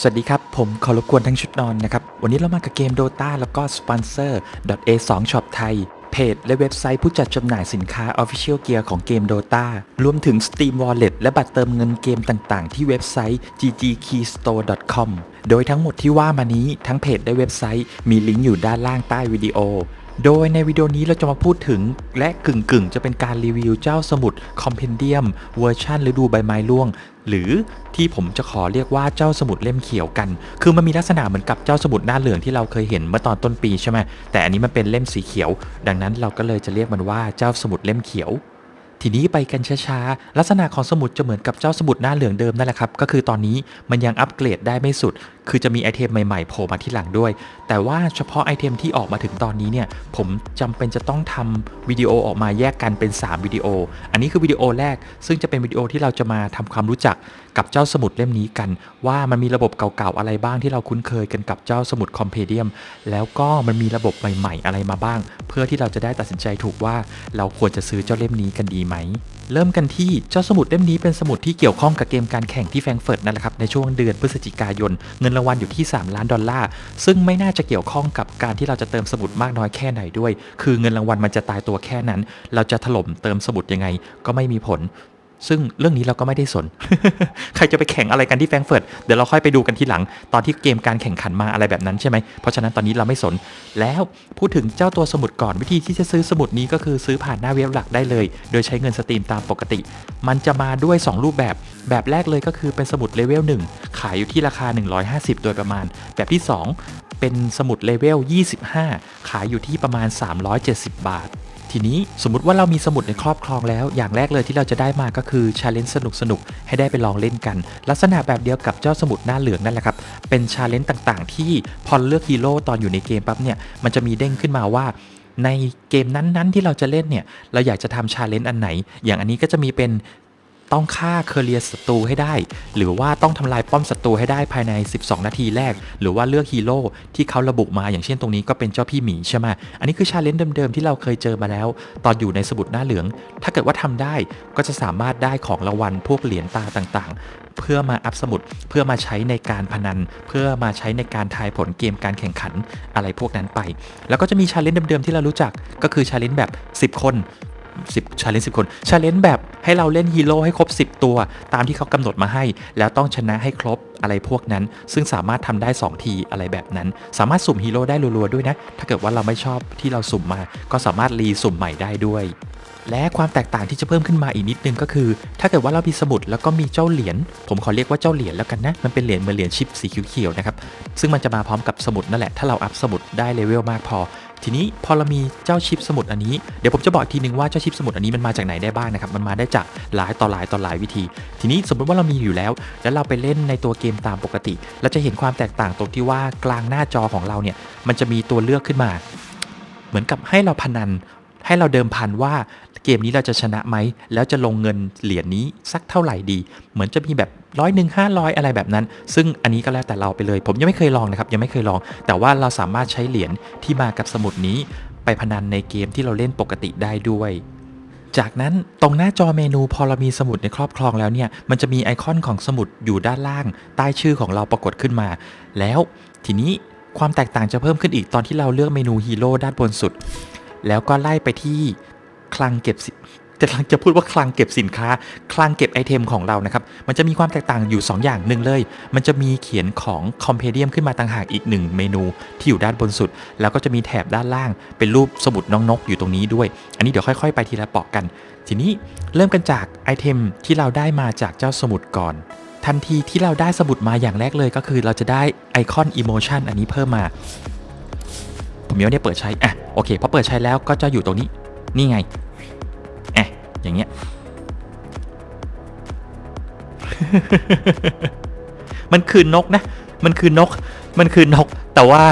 สวัสดีครับ ผมขอรบกวนทั้งชุดนอนนะครับ วันนี้เรามากับเกม Dota แล้วก็สปอนเซอร์ .a2 Shop ไทยเพจและเว็บไซต์ผู้จัดจำหน่ายสินค้า Official Gear ของเกม Dota รวมถึง Steam Wallet และบัตรเติมเงินเกมต่างๆ ที่เว็บไซต์ ggkeystore.com โดยทั้งหมดที่ว่ามานี้ทั้งเพจและเว็บไซต์มีลิงก์อยู่ด้านล่างใต้วิดีโอ โดยในวิดีโอนี้เราจะมาพูดถึง และกึ่งๆจะเป็นการรีวิวเจ้าสมุดคอมเพนเดียมเวอร์ชันฤดูใบไม้ร่วง หรือที่ผมจะขอเรียกว่าเจ้าสมุดเล่มเขียวกัน คือมันมีลักษณะเหมือนกับเจ้าสมุดหน้าเหลืองที่เราเคยเห็นเมื่อตอนต้นปีใช่ไหมแต่อันนี้มันเป็นเล่มสีเขียว ดังนั้นเราก็เลยจะเรียกมันว่าเจ้าสมุดเล่มเขียวทีนี้ไปกันช้าๆ ลักษณะของสมุดจะเหมือนกับเจ้าสมุดหน้าเหลืองเดิมนั่นแหละครับ ก็คือตอนนี้มันยังอัปเกรดได้ไม่สุด คือจะมีไอเทมใหม่ๆโผล่มาที่หลังด้วย แต่ว่าเฉพาะไอเทมที่ออกมาถึงตอนนี้เนี่ย ผมจำเป็นจะต้องทำวิดีโอออกมาแยกกันเป็น 3 วิดีโอ อันนี้คือวิดีโอแรก ซึ่งจะเป็นวิดีโอที่เราจะมาทำความรู้จักกับเจ้าสมุดเล่มนี้กัน ว่ามันมีระบบเก่าๆอะไรบ้างที่เราคุ้นเคยกันกับเจ้าสมุดคอมเพเดียมแล้วก็มันมีระบบใหม่ ๆ อะไรมาบ้าง เพื่อที่เราจะได้ตัดสินใจถูกว่าเราควรจะซื้อเจ้าเล่มนี้กันดีไหม เริ่มกันที่เจ้าสมุดเล่มนี้เป็นสมุดที่เกี่ยวข้องกับเกมการแข่งที่แฟรงเฟิร์ตนั่นแหละครับในช่วงเดือนพฤศจิกายน เงินรางวัลอยู่ที่ 3 ล้านดอลลาร์ ซึ่งไม่น่าจะเกี่ยวข้องกับการที่เราจะเติมสมุดมากน้อยแค่ไหนด้วย คือเงินรางวัลมันจะตายตัวแค่นั้น เราจะถล่มเติมสมุดยังไงก็ไม่มีผล ซึ่งเรื่องนี้เราก็ไม่ได้สน ใครจะไปแข่งอะไรกันที่แฟรงเฟิร์ต เดี๋ยวเราค่อยไปดูกันทีหลัง ตอนที่เกมการแข่งขันมาอะไรแบบนั้นใช่ไหม เพราะฉะนั้นตอนนี้เราไม่สน แล้วพูดถึงเจ้าตัวสมุดก่อนวิธีที่จะซื้อสมุดนี้ก็คือซื้อผ่านหน้าเว็บหลักได้เลย โดยใช้เงินสตรีมตามปกติ มันจะมาด้วย 2 รูปแบบ แบบแรกเลยก็คือเป็นสมุดเลเวล1ขายอยู่ที่ราคา 150 โดยประมาณ แบบที่ 2 เป็นสมุดเลเวล25 ขายอยู่ที่ประมาณ 370 บาท ทีนี้สมมติว่าเรามีสมุดในครอบครองแล้ว อย่างแรกเลยที่เราจะได้มาก็คือชาเลนจ์สนุกสนุกๆให้ได้ไปลองเล่นกัน ลักษณะแบบเดียวกับเจ้าสมุดหน้าเหลืองนั่นแหละครับ เป็นชาเลนจ์ต่างๆ ที่พอเลือกฮีโร่ตอนอยู่ในเกมปั๊บเนี่ย มันจะมีเด้งขึ้นมาว่าในเกมนั้นๆ ที่เราจะเล่นเนี่ย เราอยากจะทำชาเลนจ์อันไหน อย่างอันนี้ก็จะมีเป็น ต้องฆ่าเคอเรียศัตรูให้ได้ หรือว่าต้องทำลายป้อมศัตรูให้ได้ภายใน 12 นาทีแรก หรือว่าเลือกฮีโร่ที่เขาระบุมาอย่างเช่นตรงนี้ก็เป็นเจ้าพี่หมีใช่ไหมอันนี้คือชาเลนจ์เดิมๆที่เราเคยเจอมาแล้ว ตอนอยู่ในสมุดหน้าเหลือง ถ้าเกิดว่าทำได้ก็จะสามารถได้ของรางวัลพวกเหรียญตาต่างๆ เพื่อมาอัพสมุดเพื่อมาใช้ในการพนัน เพื่อมาใช้ในการทายผลเกมการแข่งขันอะไรพวกนั้นไป แล้วก็จะมีชาเลนจ์เดิมๆที่เรารู้จักก็คือชาเลนจ์แบบ 10 คน 10ชาเลนจ์10คนชาเลนจ์แบบให้เราเล่นฮีโร่ให้ครบ 10 ตัว ตามที่เขากำหนดมาให้ แล้วต้องชนะให้ครบอะไรพวกนั้น ซึ่งสามารถทำได้ 2 ทีอะไรแบบนั้น สามารถสุ่มฮีโร่ได้รัวๆด้วยนะ ถ้าเกิดว่าเราไม่ชอบที่เราสุ่มมา ก็สามารถรีสุ่มใหม่ได้ด้วยและความแตกต่างที่จะเพิ่มขึ้นมาอีกนิดนึงก็คือ ถ้าเกิดว่าเรามีสมุดแล้วก็มีเจ้าเหรียญผมขอเรียกว่าเจ้าเหรียญแล้วกันนะ มันเป็นเหรียญเหมือนเหรียญชิปสีเขียวๆนะครับ ซึ่งมันจะมาพร้อมกับสมุดนั่นแหละ ถ้าเราอัพสมุดได้เลเวลมากพอ ทีนี้พอเรามีเจ้าชิปสมุดอันนี้เดี๋ยวผมจะบอกอีกทีนึงว่าเจ้าชิปสมุดอันนี้มันมาจากไหนได้บ้างนะครับมันมาได้จากหลายต่อหลายต่อหลายวิธี ทีนี้สมมติว่าเรามีอยู่แล้ว แล้วเราไปเล่นในตัวเกมตามปกติ เราจะเห็นความแตกต่างตรงที่ว่ากลางหน้าจอของเราเนี่ยมันจะมีตัวเลือกขึ้นมา เหมือนกับให้เราพนันให้เราเดิมพันว่าเกมนี้เราจะชนะไหม แล้วจะลงเงินเหรียญนี้สักเท่าไหร่ดี เหมือนจะมีแบบ ร้อยหนึ่งห้าร้อยอะไรแบบนั้น ซึ่งอันนี้ก็แล้วแต่เราไปเลย ผมยังไม่เคยลองนะครับยังไม่เคยลอง แต่ว่าเราสามารถใช้เหรียญที่มากับสมุดนี้ไปพนันในเกมที่เราเล่นปกติได้ด้วยจากนั้นตรงหน้าจอเมนูพอเรามีสมุดในครอบครองแล้วเนี่ยมันจะมีไอคอนของสมุดอยู่ด้านล่าง ใต้ชื่อของเราปรากฏขึ้นมา แล้วทีนี้ความแตกต่างจะเพิ่มขึ้นอีกตอนที่เราเลือกเมนูฮีโร่ด้านบนสุด แล้วก็ไล่ไปที่คลังเก็บ สิจะจะพูดว่าคลังเก็บสินค้า คลังเก็บไอเทมของเรานะครับ มันจะมีความแตกต่างอยู่ 2 อย่างหนึ่งเลย มันจะมีเขียนของคอมเพเดียมขึ้นมาต่างหากอีกหนึ่งเมนูที่อยู่ด้านบนสุด แล้วก็จะมีแถบด้านล่าง เป็นรูปสมุดน้องนกอยู่ตรงนี้ด้วย อันนี้เดี๋ยวค่อยๆ ไปทีละเปาะกัน ทีนี้เริ่มกันจากไอเทมที่เราได้มาจากเจ้าสมุดก่อนทันทีที่เราได้สมุดมาอย่างแรกเลยก็คือเราจะได้ไอคอนอิโมชันอันนี้เพิ่มมา ผมยังไม่ได้เปิดใช้ อะ โอเค พอเปิดใช้แล้วก็จะอยู่ตรงนี้ นี่ไง อย่างเงี้ย มันคือนกนะ มันคือนก มันคือนก แต่ว่า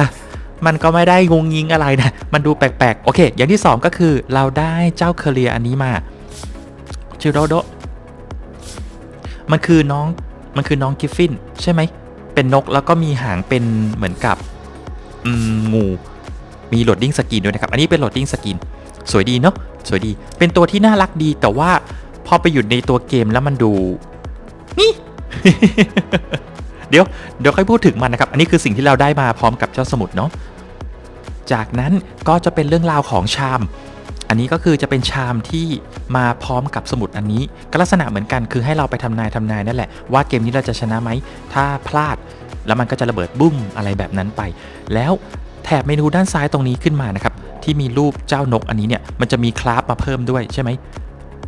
มันก็ไม่ได้งงยิงอะไรนะ มันดูแปลกๆ โอเค อย่างที่สองก็คือเราได้เจ้าเคเรียอันนี้มา ชื่อโดโด มันคือน้อง มันคือน้องกิฟฟิน ใช่ไหม เป็นนกแล้วก็มีหางเป็นเหมือนกับงู มีโหลดดิ้งสกินด้วยนะครับ อันนี้เป็นโหลดดิ้งสกิน สวยดีเนาะสวยดี เป็นตัวที่น่ารักดีแต่ว่าพอไปอยู่ในตัวเกมแล้วมันดูนี่เดี๋ยวเดี๋ยวค่อยพูดถึงมันนะครับ อันนี้คือสิ่งที่เราได้มาพร้อมกับเจ้าสมุดเนาะจากนั้นก็จะเป็นเรื่องราวของชาม อันนี้ก็คือจะเป็นชามที่มาพร้อมกับสมุดอันนี้ ก็ลักษณะเหมือนกันคือให้เราไปทำนายทำนายนั่นแหละว่าเกมนี้เราจะชนะไหม ถ้าพลาดแล้วมันก็จะระเบิดบุ้มอะไรแบบนั้นไป แล้วแถบเมนูด้านซ้ายตรงนี้ขึ้นมานะครับ ที่มีรูปเจ้านกอันนี้เนี่ยมันจะมีคลาฟมาเพิ่มด้วยใช่ไหม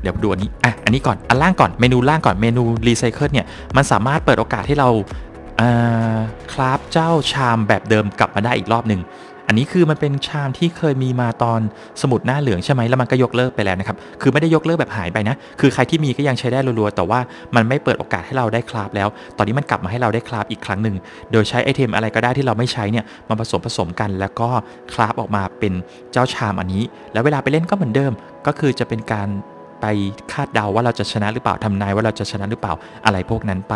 เดี๋ยวดูอันนี้อะอันนี้ก่อนอันล่างก่อนเมนูล่างก่อนเมนูรีไซเคิลเนี่ยมันสามารถเปิดโอกาสให้เราอ่าคราฟเจ้าชามแบบเดิมกลับมาได้อีกรอบหนึ่ง อันนี้คือมันเป็นชามที่เคยมีมาตอนสมุดหน้าเหลืองใช่ไหมแล้วมันก็ยกเลิกไปแล้วนะครับ คือไม่ได้ยกเลิกแบบหายไปนะ คือใครที่มีก็ยังใช้ได้รัวๆ แต่ว่ามันไม่เปิดโอกาสให้เราได้คราฟแล้ว ตอนนี้มันกลับมาให้เราได้คราฟอีกครั้งหนึ่ง โดยใช้ไอเทมอะไรก็ได้ที่เราไม่ใช้เนี่ยมาผสมผสมกัน แล้วก็คราฟออกมาเป็นเจ้าชามอันนี้ แล้วเวลาไปเล่นก็เหมือนเดิม ก็คือจะเป็นการ ไปคาดเดาว่าเราจะชนะหรือเปล่าทำนายว่าเราจะชนะหรือเปล่าอะไรพวกนั้นไป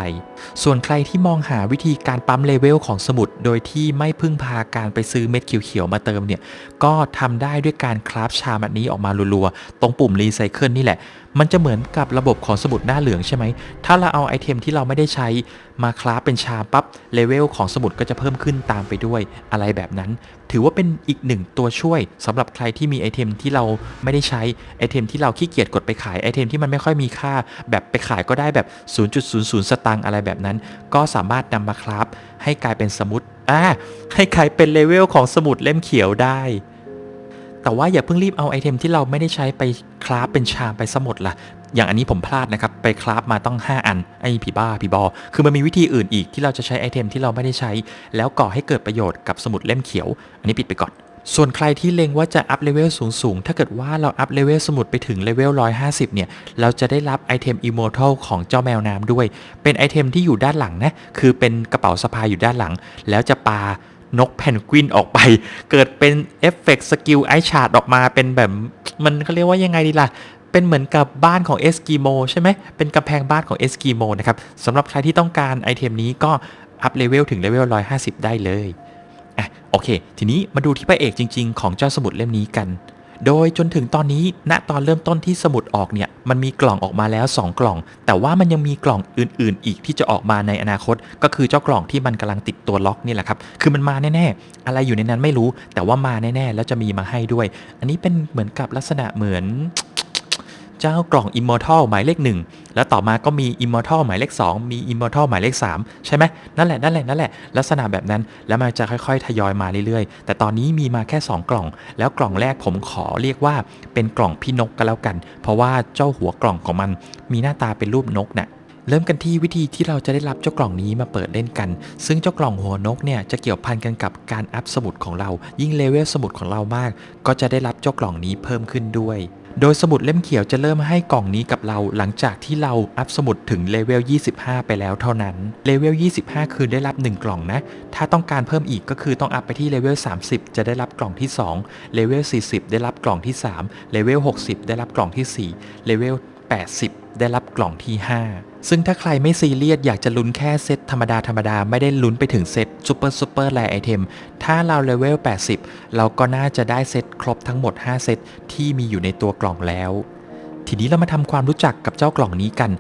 ส่วนใครที่มองหาวิธีการปั๊มเลเวลของสมุด โดยที่ไม่พึ่งพาการไปซื้อเม็ดเขียวๆมาเติมเนี่ยก็ทำได้ด้วยการคราฟชามอันนี้ออกมารัวๆตรงปุ่มรีไซเคิลนี่แหละ มันจะเหมือนกับระบบของสมุดหน้าเหลืองใช่ไหมถ้าเราเอาไอเทมที่เราไม่ได้ใช้ มาคราฟเป็นชาปั๊บเลเวลของสมุดก็จะเพิ่มขึ้นตามไปด้วยอะไรแบบนั้น ถือว่าเป็นอีกหนึ่งตัวช่วยสำหรับใครที่มีไอเทมที่เราไม่ได้ใช้ไอเทมที่เราขี้เกียจกดไปขายไอเทมที่มันไม่ค่อยมีค่า แบบไปขายก็ได้แบบ 0.00 สตางค์อะไรแบบนั้น ก็สามารถนำมาคราฟให้กลายเป็นสมุดอ่าให้กลายเป็นเลเวลของสมุดเล่มเขียวได้ แต่ว่าอย่าเพิ่งรีบเอาไอเทมที่เราไม่ได้ใช้ไปคราฟเป็นชามไปสมุดล่ะ อย่างอันนี้ผมพลาดนะครับ ไปคราฟมาต้อง 5 อัน ไอ้ผีบ้าผีบอ คือมันมีวิธีอื่นอีกที่เราจะใช้ไอเทมที่เราไม่ได้ใช้ แล้วก่อให้เกิดประโยชน์กับสมุดเล่มเขียว อันนี้ปิดไปก่อนส่วนใครที่เล็งว่าจะอัพเลเวลสูง ๆ ถ้าเกิดว่าเราอัพเลเวลสมุดไปถึงเลเวล 150 เนี่ย เราจะได้รับไอเทม Immortal ของเจ้าแมวน้ำด้วย เป็นไอเทมที่อยู่ด้านหลังนะ คือเป็นกระเป๋าสะพายอยู่ด้านหลัง แล้วจะปา นกแพนกวินออกไป เกิดเป็นเอฟเฟกต์สกิลไอชาร์ดออกมาเป็นแบบมันเขาเรียกว่ายังไงดีล่ะเป็นเหมือนกับบ้านของเอสกิโมใช่ไหม เป็นกำแพงบ้านของเอสกิโมนะครับสำหรับใครที่ต้องการไอเทมนี้ก็อัพเลเวลถึงเลเวล 150 ได้เลยอะโอเค ทีนี้มาดูที่พระเอกจริง ๆ ของเจ้าสมุดเล่มนี้กัน โดยจนถึงตอนนี้ณตอนเริ่มต้นที่สมุดออกเนี่ยมันมีกล่องออกมาแล้ว 2 กล่อง แต่ว่ามันยังมีกล่องอื่น ๆ อีกที่จะออกมาในอนาคต ก็คือเจ้ากล่องที่มันกำลังติดตัวล็อกนี่แหละครับคือมันมาแน่ๆอะไรอยู่ในนั้นไม่รู้ แต่ว่ามาแน่ๆแล้วจะมีมาให้ด้วย อันนี้เป็นเหมือนกับลักษณะเหมือน เจ้ากล่อง Immortal หมายเลข 1 แล้วต่อมาก็มี Immortal หมายเลข 2 มี Immortal หมายเลข 3 ใช่ไหมนั่นแหละนั่นแหละนั่นแหละลักษณะแบบนั้นแล้วมันจะค่อยๆ ทยอยมาเรื่อยๆ แต่ตอนนี้มีมาแค่ 2 กล่อง แล้วกล่องแรกผมขอเรียกว่าเป็นกล่องพี่นกกันแล้วกัน เพราะว่าเจ้าหัวกล่องของมัน มีหน้าตาเป็นรูปนกน่ะเริ่มกันที่วิธีที่เราจะได้รับเจ้ากล่องนี้มาเปิดเล่นกัน ซึ่งเจ้ากล่องหัวนกเนี่ยจะเกี่ยวพันกันกับการอัพสมุดของเรา ยิ่งเลเวลสมุดของเรามาก ก็จะได้รับเจ้ากล่องนี้เพิ่มขึ้นด้วย โดยสมุดเล่มเขียวจะเริ่มให้กล่องนี้กับเราหลังจากที่เราอัพสมุดถึงเลเวล 25 ไปแล้วเท่านั้น เลเวล 25 คือได้รับ 1 กล่องนะ ถ้าต้องการเพิ่มอีกก็คือต้องอัพไปที่เลเวล 30 จะได้รับกล่องที่ 2 เลเวล 40 ได้รับกล่องที่ 3 เลเวล 60 ได้รับกล่องที่ 4 เลเวล 80 ได้รับกล่องที่ 5 ซึ่งถ้าใครไม่ซีเรียสอยากจะลุ้นแค่เซตธรรมดาธรรมดาไม่ได้ลุ้นไปถึงเซตซูเปอร์ซูเปอร์แรไอเทมถ้าเราเลเวล 80 เราก็น่าจะได้เซตครบทั้งหมด 5 เซตที่มีอยู่ในตัวกล่องแล้ว ทีนี้เรามาทำความรู้จักกับเจ้ากล่องนี้กัน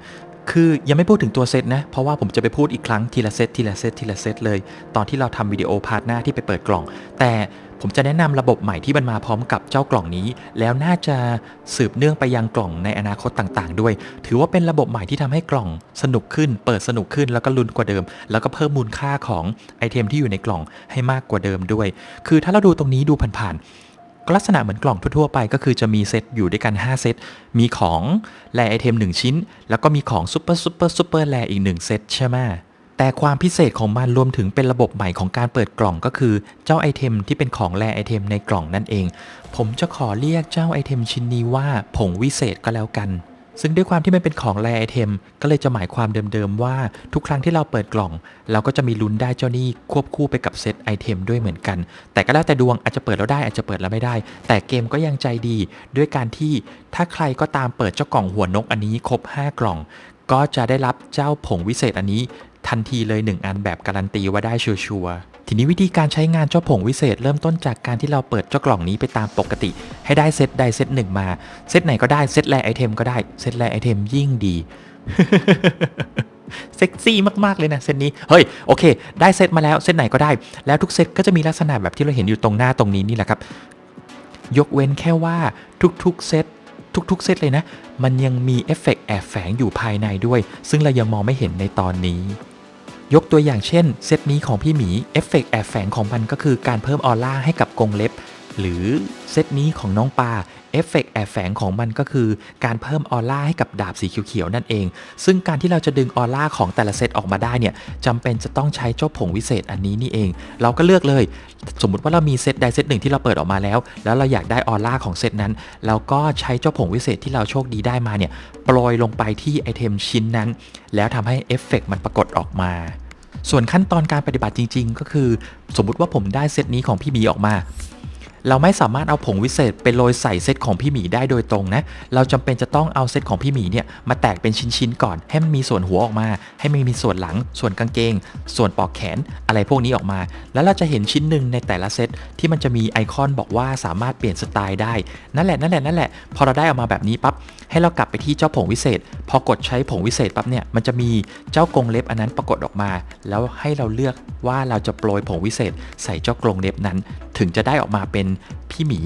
คือยังไม่พูดถึงตัวเซตนะ เพราะว่าผมจะไปพูดอีกครั้งทีละเซตทีละเซตทีละเซตเลย ตอนที่เราทำวิดีโอพาร์ทหน้าที่ไปเปิดกล่อง แต่ ผมจะแนะนำระบบใหม่ที่มันมาพร้อมกับเจ้ากล่องนี้ แล้วน่าจะสืบเนื่องไปยังกล่องในอนาคตต่างๆ ด้วย ถือว่าเป็นระบบใหม่ที่ทำให้กล่องสนุกขึ้น เปิดสนุกขึ้นแล้วก็ลุ้นกว่าเดิม แล้วก็เพิ่มมูลค่าของไอเทมที่อยู่ในกล่องให้มากกว่าเดิมด้วย คือถ้าเราดูตรงนี้ดูผ่านๆก็ลักษณะเหมือนกล่องทั่วๆไปก็คือจะมีเซตอยู่ด้วยกัน 5 เซต มีของแรไอเทม 1 ชิ้น แล้วก็มีของซุปเปอร์ซุปเปอร์ซุปเปอร์แรอีก 1 เซตใช่ไหม แต่ความพิเศษของมันรวมถึงเป็นระบบใหม่ของการเปิดกล่องก็คือ เจ้าไอเทมที่เป็นของแรไอเทมในกล่องนั่นเอง ผมจะขอเรียกเจ้าไอเทมชิ้นนี้ว่าผงวิเศษก็แล้วกัน ซึ่งด้วยความที่มันเป็นของแรไอเทม ก็เลยจะหมายความเดิมๆว่าทุกครั้งที่เราเปิดกล่อง เราก็จะมีลุ้นได้เจ้านี่ควบคู่ไปกับเซตไอเทมด้วยเหมือนกัน แต่ก็แล้วแต่ดวงอาจจะเปิดแล้วได้อาจจะเปิดแล้วไม่ได้ แต่เกมก็ยังใจดี ด้วยการที่ถ้าใครก็ตามเปิดเจ้ากล่องหัวนกอันนี้ครบ 5 กล่องก็จะได้รับเจ้าผงวิเศษอันนี้ ทันทีเลย 1 อันแบบการันตีว่าได้ชัวร์ทีนี้วิธีการใช้งานเจ้าผงวิเศษเริ่มต้นจากการที่เราเปิดเจ้ากล่องนี้ไปตามปกติ ให้ได้เซตใดเซตหนึ่งมาเซตไหนก็ได้เซตแรไอเทมก็ได้เซตแรไอเทมยิ่งดีเซ็กซี่มาก ๆ เลยนะเซตนี้ เฮ้ย โอเค ได้เซตมาแล้ว เซตไหนก็ได้ แล้วทุกเซตก็จะมีลักษณะแบบที่เราเห็นอยู่ตรงหน้าตรงนี้นี่แหละครับ ยกเว้นแค่ว่าทุก ๆ เซตทุก ๆ เซตเลยนะ มันยังมีเอฟเฟกต์แอบแฝงอยู่ภายในด้วย ซึ่งเรายังมองไม่เห็นในตอนนี้ ยกตัวอย่างเช่น เซตนี้ของพี่หมีเอฟเฟกต์แอบแฝงของมันก็คือการเพิ่มออร่าให้กับกรงเล็บ หรือเซตนี้ของน้องปลาเอฟเฟกต์แอบแฝงของมันก็คือการเพิ่มออร่าให้กับดาบสีเขียวๆนั่นเอง ซึ่งการที่เราจะดึงออร่าของแต่ละเซตออกมาได้เนี่ยจำเป็นจะต้องใช้เจ้าผงวิเศษอันนี้นี่เอง เราก็เลือกเลย สมมุติว่าเรามีเซตใดเซตหนึ่งที่เราเปิดออกมาแล้ว แล้วเราอยากได้ออร่าของเซตนั้น เราก็ใช้เจ้าผงวิเศษที่เราโชคดีได้มาเนี่ยโปรยลงไปที่ไอเทมชิ้นนั้น แล้วทำให้เอฟเฟกต์มันปรากฏออกมา ส่วนขั้นตอนการปฏิบัติจริง ๆ ก็คือ สมมุติว่าผมได้เซตนี้ของพี่บีออกมา เราไม่สามารถเอาผงวิเศษไปโรยใส่เซตของพี่หมีได้โดยตรงนะ เราจำเป็นจะต้องเอาเซตของพี่หมีเนี่ยมาแตกเป็นชิ้นๆก่อน ให้มันมีส่วนหัวออกมา ให้มันมีส่วนหลัง ส่วนกางเกง ส่วนปอกแขน อะไรพวกนี้ออกมา แล้วเราจะเห็นชิ้นหนึ่งในแต่ละเซตที่มันจะมีไอคอนบอกว่าสามารถเปลี่ยนสไตล์ได้ นั่นแหละนั่นแหละนั่นแหละ พอเราได้ออกมาแบบนี้ปั๊บ ให้เรากลับไปที่เจ้าผงวิเศษ พอกดใช้ผงวิเศษปั๊บเนี่ย มันจะมีเจ้ากรงเล็บอันนั้นปรากฏออกมา แล้วให้เราเลือกว่าเราจะโปรยผงวิเศษ ใส่เจ้ากรงเล็บนั้น ถึงจะได้ออกมาเป็นพี่หมี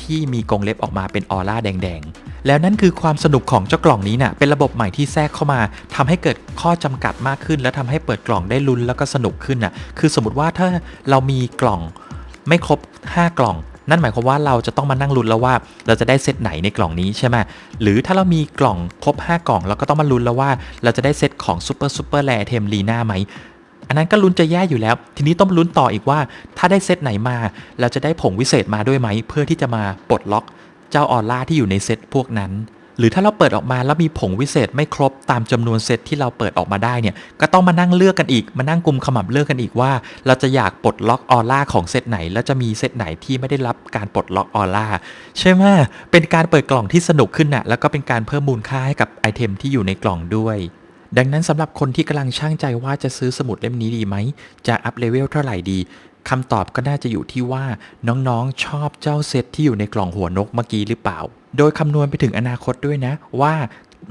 ที่มีกรงเล็บออกมาเป็นออร่าแดงๆ แล้วนั่นคือความสนุกของเจ้ากล่องนี้นะ่ะ เป็นระบบใหม่ที่แทรกเข้ามาทำให้เกิดข้อจำกัดมากขึ้น และทำให้เปิดกล่องได้ลุ้นแล้วก็สนุกขึ้นน่ะ คือสมมติว่าถ้าเรามีกล่องไม่ครบ 5 กล่อง นั่นหมายความว่าเราจะต้องมานั่งลุ้นแล้วว่า เราจะได้เซตไหนในกล่องนี้ใช่ไหมหรือถ้าเรามีกล่องครบ 5 กล่อง เราก็ต้องมาลุ้นแล้วว่า เราจะได้เซตของซูเปอร์ซูเปอร์แรเทมลีน่าไหม อันนั้นก็ลุ้นจะแย่อยู่แล้ว ทีนี้ต้องลุ้นต่ออีกว่า ถ้าได้เซตไหนมา เราจะได้ผงวิเศษมาด้วยไหม เพื่อที่จะมาปลดล็อก เจ้าออร่าที่อยู่ในเซตพวกนั้น หรือถ้าเราเปิดออกมาแล้วมีผงวิเศษไม่ครบตามจำนวนเซตที่เราเปิดออกมาได้เนี่ย ก็ต้องมานั่งเลือกกันอีก มานั่งกลุ่มขมับเลือกกันอีกว่า เราจะอยากปลดล็อกออร่าของเซตไหน แล้วจะมีเซตไหนที่ไม่ได้รับการปลดล็อกออร่าใช่ไหมเป็นการเปิดกล่องที่สนุกขึ้นน่ะแล้วก็เป็นการเพิ่มมูลค่าให้กับไอเทมที่อยู่ในกล่องด้วย ดังนั้นสำหรับคนที่กำลังช่างใจว่าจะซื้อสมุดเล่มนี้ดีไหม จะอัพเลเวลเท่าไหร่ดีคำตอบก็น่าจะอยู่ที่ว่าน้องๆชอบเจ้าเซตที่อยู่ในกล่องหัวนกเมื่อกี้หรือเปล่า โดยคำนวณไปถึงอนาคตด้วยนะว่า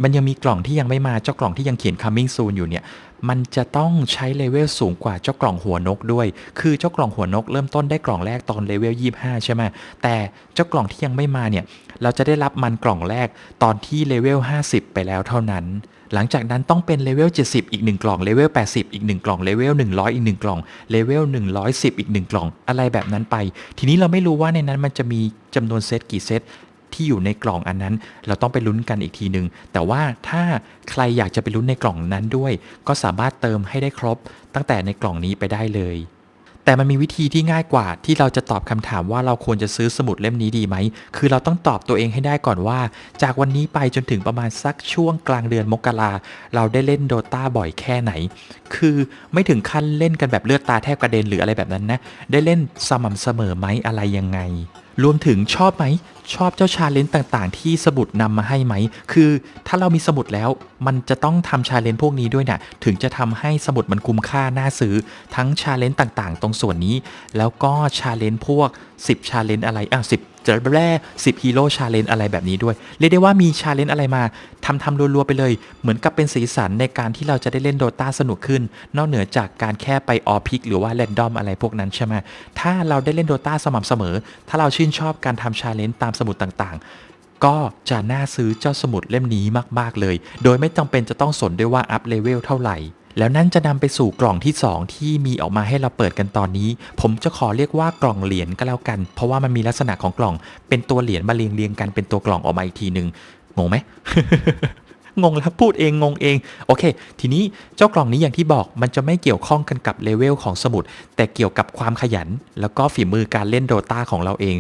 มันยังมีกล่องที่ยังไม่มาเจ้ากล่องที่ยังเขียน coming soon อยู่เนี่ย มันจะต้องใช้เลเวลสูงกว่าเจ้ากล่องหัวนกด้วย คือเจ้ากล่องหัวนกเริ่มต้นได้กล่องแรกตอนเลเวล25 ใช่ไหมแต่เจ้ากล่องที่ยังไม่มาเนี่ย เราจะได้รับมันกล่องแรกตอนที่เลเวล50 ไปแล้วเท่านั้น หลังจากนั้นต้องเป็นเลเวล 70 อีก 1 กล่องเลเวล 80 อีก 1 กล่องเลเวล 100 อีก 1 กล่องเลเวล 110 อีก 1 กล่อง อะไรแบบนั้นไป ทีนี้เราไม่รู้ว่าในนั้นมันจะมีจำนวนเซตกี่เซตที่อยู่ในกล่องอันนั้น เราต้องไปลุ้นกันอีกทีหนึ่งแต่ว่าถ้าใครอยากจะไปลุ้นในกล่องนั้นด้วย ก็สามารถเติมให้ได้ครบ ตั้งแต่ในกล่องนี้ไปได้เลย แต่มันมีวิธีที่ง่ายกว่าที่เราจะตอบคำถามว่าเราควรจะซื้อสมุดเล่มนี้ดีไหม คือเราต้องตอบตัวเองให้ได้ก่อนว่า จากวันนี้ไปจนถึงประมาณสักช่วงกลางเดือนมกราเราได้เล่นโดตาบ่อยแค่ไหน คือไม่ถึงขั้นเล่นกันแบบเลือดตาแทบกระเด็นหรืออะไรแบบนั้นนะ ได้เล่นสม่ำเสมอไหมอะไรยังไง รวมถึงชอบไหมชอบเจ้าชาเลนจ์ต่าง ๆ ที่สมุดนำมาให้ไหม คือถ้าเรามีสมุดแล้ว มันจะต้องทำชาเลนจ์พวกนี้ด้วยนะถึงจะทำให้สมุดมันคุ้มค่าน่าซื้อ ทั้งชาเลนจ์ต่างๆ ตรงส่วนนี้ แล้วก็ชาเลนจ์พวก 10ชาเลนจ์อะไรอะ10จะแร่10ฮีโร่ชาเลนจ์อะไรแบบนี้ด้วย เรียกได้ว่ามีชาเลนจ์อะไรมาทำทำรัวๆไปเลย เหมือนกับเป็นสีสันในการที่เราจะได้เล่นโดตาสนุกขึ้น นอกเหนือจากการแค่ไปออพิกหรือว่าแรนดอมอะไรพวกนั้นใช่ไหมถ้าเราได้เล่นโดตาสม่ำเสมอ ถ้าเราชื่นชอบการทำชาเลนจ์ตามสมุดต่างๆ ก็จะน่าซื้อเจ้าสมุดเล่มนี้มากๆเลย โดยไม่จำเป็นจะต้องสนด้วยว่าอัพเลเวลเท่าไหร่ แล้วนั่นจะนำไปสู่กล่องที่ 2 ที่มีออกมาให้เราเปิดกันตอนนี้ ผมจะขอเรียกว่ากล่องเหรียญก็แล้วกัน เพราะว่ามันมีลักษณะของกล่อง เป็นตัวเหรียญมาเรียงเรียงกันเป็นตัวกล่องออกมาอีกทีหนึ่งงงไหม งงแล้วพูดเองงงเอง โอเค ทีนี้เจ้ากล่องนี้อย่างที่บอกมันจะไม่เกี่ยวข้องกันกับเลเวลของสมุด แต่เกี่ยวกับความขยัน แล้วก็ฝีมือการเล่นโดตาของเราเอง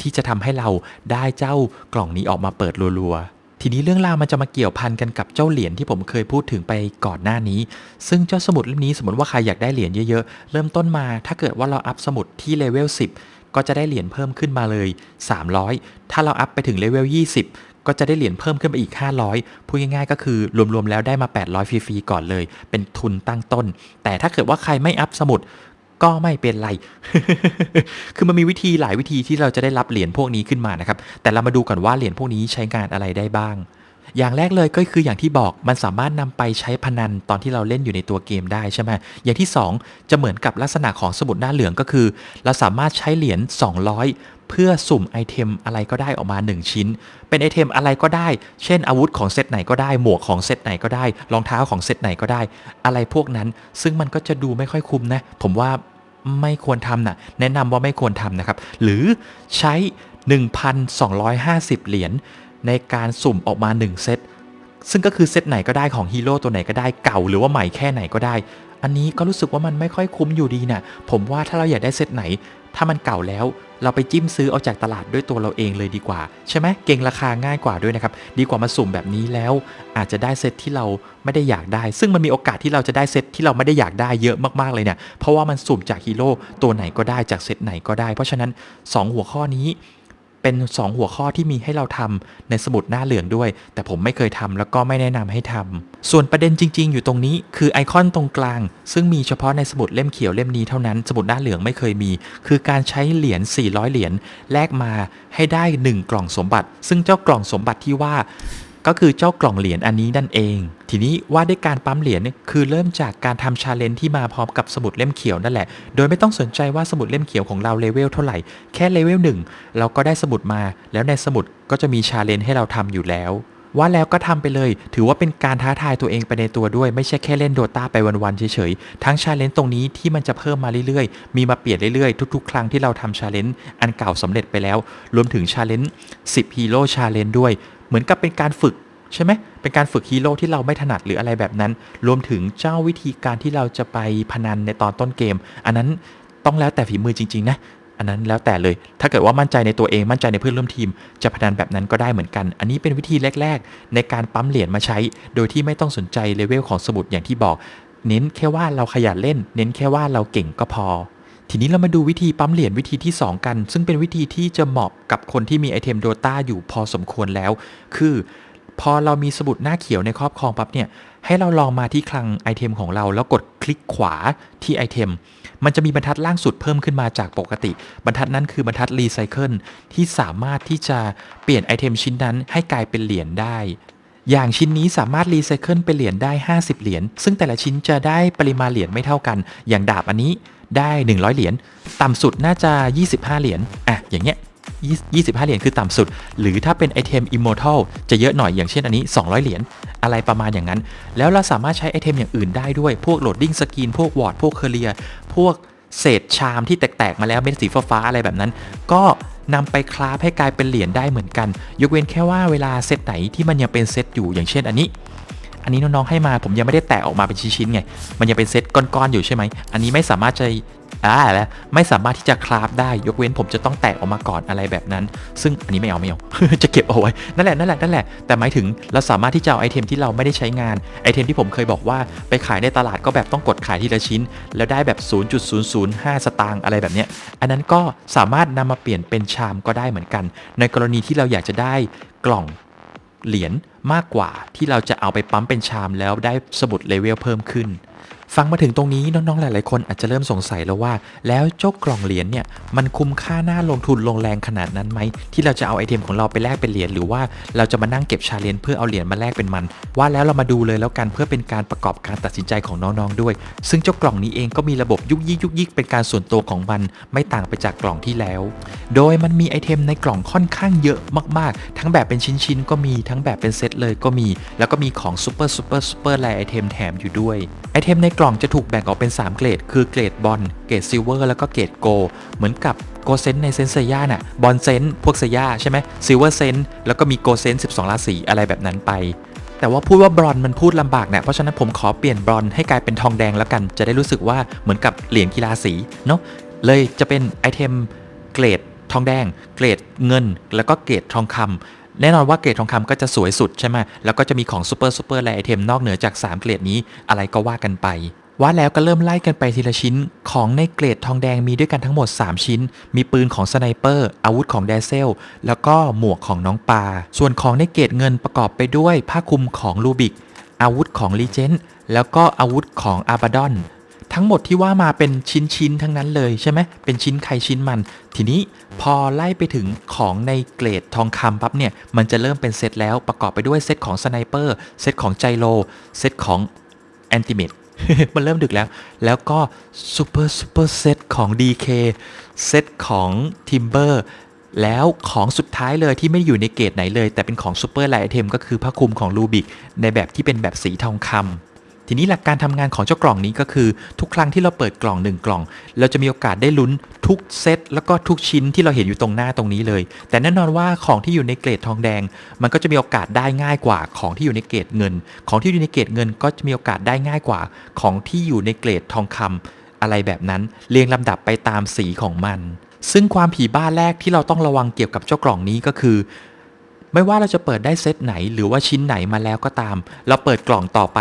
ที่จะทำให้เราได้เจ้ากล่องนี้ออกมาเปิดรัวๆทีนี้เรื่องราวมันจะมาเกี่ยวพันกันกับเจ้าเหรียญที่ผมเคยพูดถึงไปก่อนหน้านี้ ซึ่งเจ้าสมุดเล่มนี้สมมติว่าใครอยากได้เหรียญเยอะๆ เริ่มต้นมา ถ้าเกิดว่าเราอัพสมุดที่เลเวล10 ก็จะได้เหรียญเพิ่มขึ้นมาเลย 300 ถ้าเราอัพไปถึงเลเวล20 ก็จะได้เหรียญเพิ่มขึ้นไปอีก 500 พูดง่ายๆ ก็คือรวมๆแล้วได้มา 800 ฟรีๆ ก่อนเลย เป็นทุนตั้งต้น แต่ถ้าเกิดว่าใครไม่อัพสมุดก็ไม่เป็นไร คือมันมีวิธีหลายวิธีที่เราจะได้รับเหรียญพวกนี้ขึ้นมานะครับ แต่เรามาดูก่อนว่าเหรียญพวกนี้ใช้งานอะไรได้บ้าง อย่างแรกเลยก็คืออย่างที่บอกมันสามารถนำไปใช้พนันตอนที่เราเล่นอยู่ในตัวเกมได้ใช่ไหมอย่างที่ 2 จะเหมือนกับลักษณะของสมุดหน้าเหลืองก็คือ เราสามารถใช้เหรียญ200 เพื่อสุ่มไอเทมอะไรก็ได้ออกมา 1 ชิ้น เป็นไอเทมอะไรก็ได้ เช่น อาวุธของเซตไหนก็ได้หมวกของเซตไหนก็ได้รองเท้าของเซตไหนก็ได้ อะไรพวกนั้น ซึ่งมันก็จะดูไม่ค่อยคุ้มนะผมว่าไม่ควรทำนะแนะนำว่าไม่ควรทำนะครับหรือใช้ 1,250 เหรียญ ในการสุ่มออกมา 1 เซตซึ่งก็คือเซตไหนก็ได้ของฮีโร่ตัวไหนก็ได้เก่าหรือว่าใหม่แค่ไหนก็ได้ อันนี้ก็รู้สึกว่ามันไม่ค่อยคุ้มอยู่ดีนะผมว่าถ้าเราอยากได้เซตไหน ถ้ามันเก่าแล้ว เราไปจิ้มซื้อเอาจากตลาดด้วยตัวเราเองเลยดีกว่า ใช่ไหมเก่งราคาง่ายกว่าด้วยนะครับ ดีกว่ามาสุ่มแบบนี้แล้ว อาจจะได้เซตที่เราไม่ได้อยากได้ ซึ่งมันมีโอกาสที่เราจะได้เซตที่เราไม่ได้อยากได้เยอะมากๆเลยเนี่ยเพราะว่ามันสุ่มจากฮีโร่ตัวไหนก็ได้จากเซตไหนก็ได้ เพราะฉะนั้น 2 หัวข้อนี้ เป็น 2 หัวข้อที่มีให้เราทำในสมุดหน้าเหลืองด้วย แต่ผมไม่เคยทำแล้วก็ไม่แนะนำให้ทำส่วนประเด็นจริง ๆ อยู่ตรงนี้คือไอคอนตรงกลาง ซึ่งมีเฉพาะในสมุดเล่มเขียวเล่มนี้เท่านั้น สมุดหน้าเหลืองไม่เคยมี คือการใช้เหรียญ400 เหรียญแลกมาให้ได้ 1 กล่องสมบัติ ซึ่งเจ้ากล่องสมบัติที่ว่า ก็คือเจ้ากล่องเหรียญอันนี้นั่นเอง ทีนี้ว่าด้วยการปั๊มเหรียญเนี่ยคือเริ่มจากการทำชาเลนจ์ที่มาพร้อมกับสมุดเล่มเขียวนั่นแหละ โดยไม่ต้องสนใจว่าสมุดเล่มเขียวของเราเลเวลเท่าไหร่ แค่เลเวลหนึ่งเราก็ได้สมุดมา แล้วในสมุดก็จะมีชาเลนจ์ให้เราทำอยู่แล้วว่าแล้วก็ทำไปเลย ถือว่าเป็นการท้าทายตัวเองไปในตัวด้วย ไม่ใช่แค่เล่นโดตาไปวันๆเฉยๆ ทั้งชาเลนจ์ตรงนี้ที่มันจะเพิ่มมาเรื่อยๆ มีมาเปลี่ยนเรื่อยๆ ทุกๆ ครั้งที่เราทำชาเลนจ์อันเก่าสำเร็จไปแล้ว รวมถึงชาเลนจ์10ฮีโร่ชาเลนจ์ด้วย เหมือนกับเป็นการฝึกใช่ไหมเป็นการฝึกฮีโร่ที่เราไม่ถนัดหรืออะไรแบบนั้น รวมถึงเจ้าวิธีการที่เราจะไปพนันในตอนต้นเกม อันนั้นต้องแล้วแต่ฝีมือจริง ๆ นะ อันนั้นแล้วแต่เลย ถ้าเกิดว่ามั่นใจในตัวเอง มั่นใจในเพื่อนร่วมทีม จะพนันแบบนั้นก็ได้เหมือนกัน อันนี้เป็นวิธีแรก ๆ ในการปั๊มเหรียญมาใช้ โดยที่ไม่ต้องสนใจเลเวลของสมุดอย่างที่บอก เน้นแค่ว่าเราขยันเล่น เน้นแค่ว่าเราเก่งก็พอ ทีนี้เรามาดูวิธีปั๊มเหรียญวิธีที่ 2 กัน ซึ่งเป็นวิธีที่จะเหมาะกับคนที่มีไอเทมโดตาอยู่พอสมควรแล้ว คือพอเรามีสมุดหน้าเขียวในครอบครองปั๊บเนี่ย ให้เราลองมาที่คลังไอเทมของเราแล้วกดคลิกขวาที่ไอเทม มันจะมีบรรทัดล่างสุดเพิ่มขึ้นมาจากปกติ บรรทัดนั้นคือบรรทัดรีไซเคิลที่สามารถที่จะเปลี่ยนไอเทมชิ้นนั้นให้กลายเป็นเหรียญได้อย่างชิ้นนี้สามารถรีไซเคิลเป็นเหรียญได้ 50 เหรียญ ซึ่งแต่ละชิ้นจะได้ปริมาณเหรียญไม่เท่ากัน อย่างดาบอันนี้ ได้ 100 เหรียญต่ำสุดน่าจะ 25 เหรียญอะอย่างเงี้ย25 เหรียญคือต่ำสุด หรือถ้าเป็นไอเทม Immortal จะเยอะหน่อยอย่างเช่นอันนี้ 200 เหรียญอะไรประมาณอย่างนั้น แล้วเราสามารถใช้ไอเทมอย่างอื่นได้ด้วย พวกโหลดดิ้งสกรีนพวกวอร์ดพวกเคเรียพวกเศษชามที่แตก ๆ มาแล้วเม็ดสีฟ้าๆอะไรแบบนั้น ก็นำไปคราฟให้กลายเป็นเหรียญได้เหมือนกัน ยกเว้นแค่ว่าเวลาเซตไหนที่มันยังเป็นเซตอยู่อย่างเช่นอันนี้ อันนี้น้องๆให้มาผมยังไม่ได้แตะออกมาเป็นชิ้นๆไง มันยังเป็นเซตก้อนๆอยู่ใช่ไหม อันนี้ไม่สามารถจะอ่าแล้วไม่สามารถที่จะคราฟได้ยกเว้นผมจะต้องแตะออกมาก่อนอะไรแบบนั้น ซึ่งอันนี้ไม่เอาไม่เอา จะเก็บเอาไว้ นั่นแหละนั่นแหละนั่นแหละ แต่หมายถึงเราสามารถที่จะเอาไอเทมที่เราไม่ได้ใช้งาน ไอเทมที่ผมเคยบอกว่าไปขายในตลาดก็แบบต้องกดขายทีละชิ้น แล้วได้แบบ 0.005 สตางค์อะไรแบบเนี้ย อันนั้นก็สามารถนำมาเปลี่ยนเป็นชามก็ได้เหมือนกัน ในกรณีที่เราอยากจะได้กล่องเหรียญ มากกว่าที่เราจะเอาไปปั๊มเป็นชามแล้วได้สมุดเลเวลเพิ่มขึ้น ฟังมาถึงตรงนี้น้องๆ หลายๆ คนอาจจะเริ่มสงสัยแล้วว่า แล้วเจ้ากล่องเหรียญเนี่ยมันคุ้มค่าหน้าลงทุนลงแรงขนาดนั้นไหม ที่เราจะเอาไอเทมของเราไปแลกเป็นเหรียญหรือว่าเราจะมานั่งเก็บชาเลนจ์เพื่อเอาเหรียญมาแลกเป็นมัน ว่าแล้วเรามาดูเลยแล้วกันเพื่อเป็นการประกอบการตัดสินใจของน้องๆด้วย ซึ่งเจ้ากล่องนี้เองก็มีระบบยุกยิกยุกยิกเป็นการส่วนตัวของมันไม่ต่างไปจากกล่องที่แล้ว โดยมันมีไอเทมในกล่องค่อนข้างเยอะมากๆ ทั้งแบบเป็นชิ้นๆก็มีทั้งแบบเป็นเซตเลยก็มี แล้วก็มีของซูเปอร์ซูเปอร์ซูเปอร์ไลไอเทมแถมอยู่ด้วยไอเทมในกล่องจะถูกแบ่งออกเป็น 3 เกรด คือเกรดบอล เกรดซิลเวอร์ แล้วก็เกรดโก เหมือนกับโกเซนในเซนเซียน่ะ บอลเซนพวกเซียใช่ไหมซิลเวอร์เซนแล้วก็มีโกเซน12 ราศีอะไรแบบนั้นไป แต่ว่าพูดว่าบรอนมันพูดลำบากนะ เพราะฉะนั้นผมขอเปลี่ยนบรอนให้กลายเป็นทองแดงแล้วกัน จะได้รู้สึกว่าเหมือนกับเหรียญกีฬาสีเนาะ เลยจะเป็นไอเทมเกรดทองแดง เกรดเงิน แล้วก็เกรดทองคำ แน่นอนว่าเกรดทองคำก็จะสวยสุดใช่ไหมแล้วก็จะมีของซูเปอร์ซูเปอร์ไลไอเทมนอกเหนือจาก 3 เกรดนี้อะไรก็ว่ากันไปว่าแล้วก็เริ่มไล่กันไปทีละชิ้น ของในเกรดทองแดงมีด้วยกันทั้งหมด 3 ชิ้น มีปืนของสไนเปอร์ อาวุธของแดเซล แล้วก็หมวกของน้องปลาส่วนของในเกรดเงินประกอบไปด้วยผ้าคลุมของลูบิก อาวุธของลีเจนแล้วก็อาวุธของอาบาดอน ทั้งหมดที่ว่ามาเป็นชิ้นๆทั้งนั้นเลยใช่ไหมเป็นชิ้นใครชิ้นมัน ทีนี้พอไล่ไปถึงของในเกรดทองคำปั๊บเนี่ย มันจะเริ่มเป็นเซตแล้วประกอบไปด้วยเซตของสไนเปอร์เซตของไจโรเซตของแอนติเมตมันเริ่มดึกแล้ว แล้วก็ซูเปอร์ซูเปอร์เซตของ DK เซตของ Timber แล้วของสุดท้ายเลยที่ไม่อยู่ในเกรดไหนเลย แต่เป็นของซูเปอร์ไลท์ไอเทมก็คือผ้าคลุมของลูบิกในแบบที่เป็นแบบสีทองคำ ทีนี้หลักการทำงานของเจ้ากล่องนี้ก็คือ ทุกครั้งที่เราเปิดกล่องหนึ่งกล่อง เราจะมีโอกาสได้ลุ้นทุกเซตแล้วก็ทุกชิ้นที่เราเห็นอยู่ตรงหน้าตรงนี้เลย แต่แน่นอนว่าของที่อยู่ในเกรดทองแดง มันก็จะมีโอกาสได้ง่ายกว่าของที่อยู่ในเกรดเงิน ของที่อยู่ในเกรดเงินก็จะมีโอกาสได้ง่ายกว่า ของที่อยู่ในเกรดทองคำอะไรแบบนั้นเรียงลำดับไปตามสีของมัน ซึ่งความผีบ้าแรกที่เราต้องระวังเกี่ยวกับเจ้ากล่องนี้ก็คือ ไม่ว่าเราจะเปิดได้เซตไหนหรือว่าชิ้นไหนมาแล้วก็ตาม เราเปิดกล่องต่อไป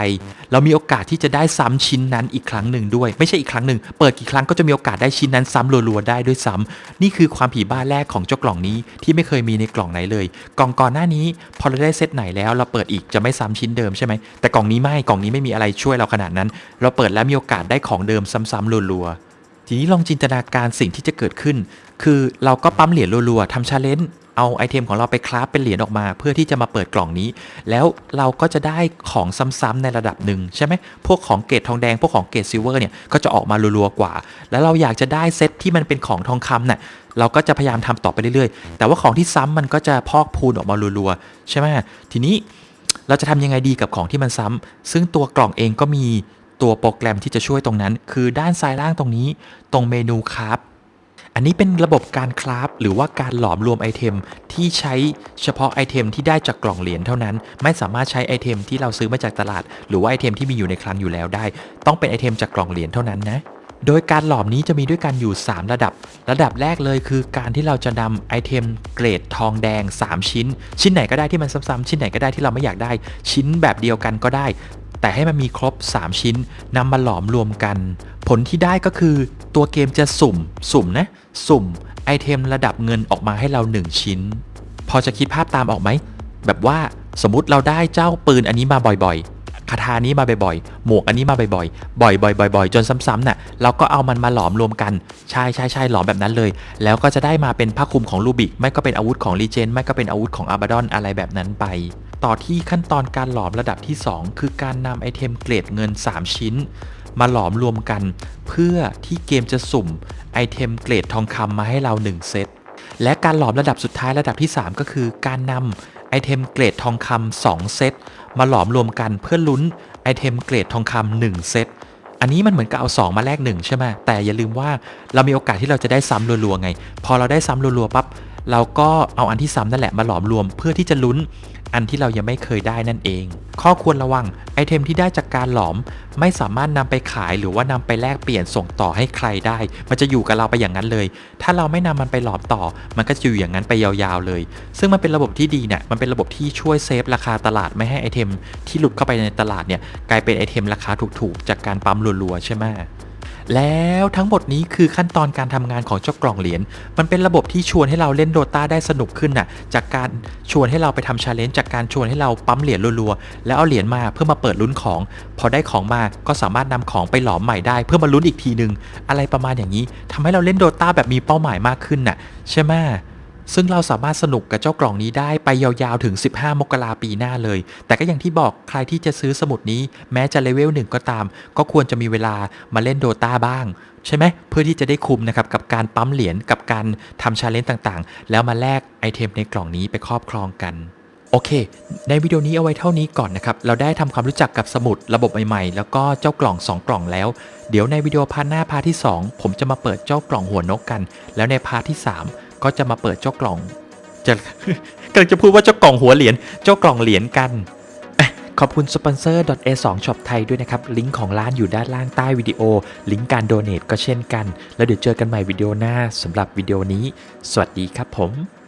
เรามีโอกาสที่จะได้ซ้ำชิ้นนั้นอีกครั้งหนึ่งด้วย ไม่ใช่อีกครั้งหนึ่งเปิดกี่ครั้งก็จะมีโอกาสได้ชิ้นนั้นซ้ำรัวๆได้ด้วยซ้ำนี่คือความผีบ้าแรกของเจ้ากล่องนี้ที่ไม่เคยมีในกล่องไหนเลยกล่องก่อนหน้านี้ พอเราได้เซตไหนแล้ว เราเปิดอีกจะไม่ซ้ำชิ้นเดิมใช่ไหมแต่กล่องนี้ไม่กล่องนี้ไม่มีอะไรช่วยเราขนาดนั้น เราเปิดแล้วมีโอกาสได้ของเดิมซ้ำๆรัวๆทีนี้ลองจินตนาการสิ่งที่จะเกิดขึ้น คือเราก็ปั๊มเหรียญรัวๆทำชาเลนจ์ เอาไอเทมของเราไปคราฟเป็นเหรียญออกมา เพื่อที่จะมาเปิดกล่องนี้ แล้วเราก็จะได้ของซ้ำๆในระดับหนึ่งใช่ไหมพวกของเกรดทองแดงพวกของเกรดซิลเวอร์เนี่ยก็จะออกมารัวๆกว่า แล้วเราอยากจะได้เซตที่มันเป็นของทองคำน่ะเราก็จะพยายามทำต่อไปเรื่อยๆ แต่ว่าของที่ซ้ำมันก็จะพอกพูนออกมารัวๆใช่ไหมทีนี้เราจะทำยังไงดีกับของที่มันซ้ำซึ่งตัวกล่องเองก็มีตัวโปรแกรมที่จะช่วยตรงนั้น คือด้านซ้ายล่างตรงนี้ ตรงเมนูคราฟ อันนี้เป็นระบบการคราฟหรือว่าการหลอมรวมไอเทมที่ใช้เฉพาะไอเทมที่ได้จากกล่องเหรียญเท่านั้น ไม่สามารถใช้ไอเทมที่เราซื้อมาจากตลาด หรือว่าไอเทมที่มีอยู่ในคลังอยู่แล้วได้ ต้องเป็นไอเทมจากกล่องเหรียญเท่านั้นนะโดยการหลอมนี้จะมีด้วยกันอยู่ 3 ระดับ ระดับแรกเลยคือการที่เราจะนำไอเทมเกรดทองแดง 3 ชิ้น ชิ้นไหนก็ได้ที่มันซ้ำๆชิ้นไหนก็ได้ที่เราไม่อยากได้ ชิ้นแบบเดียวกันก็ได้ แต่ให้มันมีครบ 3 ชิ้นนำมาหลอมรวมกัน ผลที่ได้ก็คือตัวเกมจะสุ่ม สุ่มนะ สุ่มไอเทมระดับเงินออกมาให้เรา 1 ชิ้น พอจะคิดภาพตามออกไหม แบบว่าสมมุติเราได้เจ้าปืนอันนี้มาบ่อย คาถานี้มาบ่อยๆ หมวกอันนี้มาบ่อยๆ บ่อยๆบ่อยๆจนซ้ำๆน่ะเราก็เอามันมาหลอมรวมกันใช่ใช่ใช่หลอมแบบนั้นเลย แล้วก็จะได้มาเป็นผ้าคลุมของลูบิกไม่ก็เป็นอาวุธของรีเจนไม่ก็เป็นอาวุธของอาบาดอนอะไรแบบนั้นไป ต่อที่ขั้นตอนการหลอมระดับที่ 2 คือการนำไอเทมเกรดเงิน 3 ชิ้น มาหลอมรวมกัน เพื่อที่เกมจะสุ่มไอเทมเกรดทองคำมาให้เรา 1 เซตและการหลอมระดับสุดท้ายระดับที่ 3 ก็คือการนำไอเทมเกรดทองคำ2เซต มาหลอมรวมกันเพื่อลุ้นไอเทมเกรดทองคำ1เซต อันนี้มันเหมือนกับเอา 2 มาแลก1ใช่ไหมแต่อย่าลืมว่าเรามีโอกาสที่เราจะได้ซ้ำรัวๆไง พอเราได้ซ้ำรัวๆปั๊บ เราก็เอาอันที่ซ้ำนั่นแหละมาหลอมรวมเพื่อที่จะลุ้นอันที่เรายังไม่เคยได้นั่นเอง ข้อควรระวังไอเทมที่ได้จากการหลอม ไม่สามารถนำไปขายหรือว่านำไปแลกเปลี่ยนส่งต่อให้ใครได้ มันจะอยู่กับเราไปอย่างนั้นเลย ถ้าเราไม่นำมันไปหลอมต่อ มันก็จะอยู่อย่างนั้นไปยาวๆเลย ซึ่งมันเป็นระบบที่ดีเนี่ย มันเป็นระบบที่ช่วยเซฟราคาตลาดไม่ให้ไอเทมที่หลุดเข้าไปในตลาดเนี่ยกลายเป็นไอเทมราคาถูกๆ จากการปั๊มรัวๆใช่ไหม แล้วทั้งหมดนี้คือขั้นตอนการทำงานของเจ้ากล่องเหรียญ มันเป็นระบบที่ชวนให้เราเล่นโดตาได้สนุกขึ้นน่ะ จากการชวนให้เราไปทำชาเลนจ์จากการชวนให้เราปั๊มเหรียญรัวๆ แล้วเอาเหรียญมาเพื่อมาเปิดลุ้นของ พอได้ของมาก็สามารถนำของไปหลอมใหม่ได้เพื่อมาลุ้นอีกทีนึงอะไรประมาณอย่างนี้ทำให้เราเล่นโดตาแบบมีเป้าหมายมากขึ้นน่ะ ใช่ไหม ซึ่งเราสามารถสนุกกับเจ้ากล่องนี้ได้ไปยาวๆถึง 15 มกราปีหน้าเลย แต่ก็อย่างที่บอกใครที่จะซื้อสมุดนี้ แม้จะเลเวลหนึ่งก็ตาม ก็ควรจะมีเวลามาเล่นโดตาบ้าง ใช่ไหมเพื่อที่จะได้คุมนะครับกับการปั๊มเหรียญกับการทำชาเลนจ์ต่างๆ แล้วมาแลกไอเทมในกล่องนี้ไปครอบครองกันโอเค ในวิดีโอนี้เอาไว้เท่านี้ก่อนนะครับ เราได้ทำความรู้จักกับสมุดระบบใหม่ๆ แล้วก็เจ้ากล่อง 2 กล่องแล้ว เดี๋ยวในวิดีโอพาร์ทหน้าพาร์ทที่ 2 ผมจะมาเปิดเจ้ากล่องหัวนกกัน แล้วในพาร์ทที่ 3 ก็จะมาเปิดเจ้ากล่องจะกำลังจะพูดว่าเจ้ากล่องหัวเหรียญเจ้ากล่องเหรียญกัน ขอบคุณสปอนเซอร์ A2 Shop ไทยด้วยนะครับ ลิงก์ของร้านอยู่ด้านล่างใต้วิดีโอ ลิงก์การโดเน a ก็เช่นกัน แล้วเดี๋ยวเจอกันใหม่วิดีโอหน้าสำหรับวิดีโอนี้ สวัสดีครับผม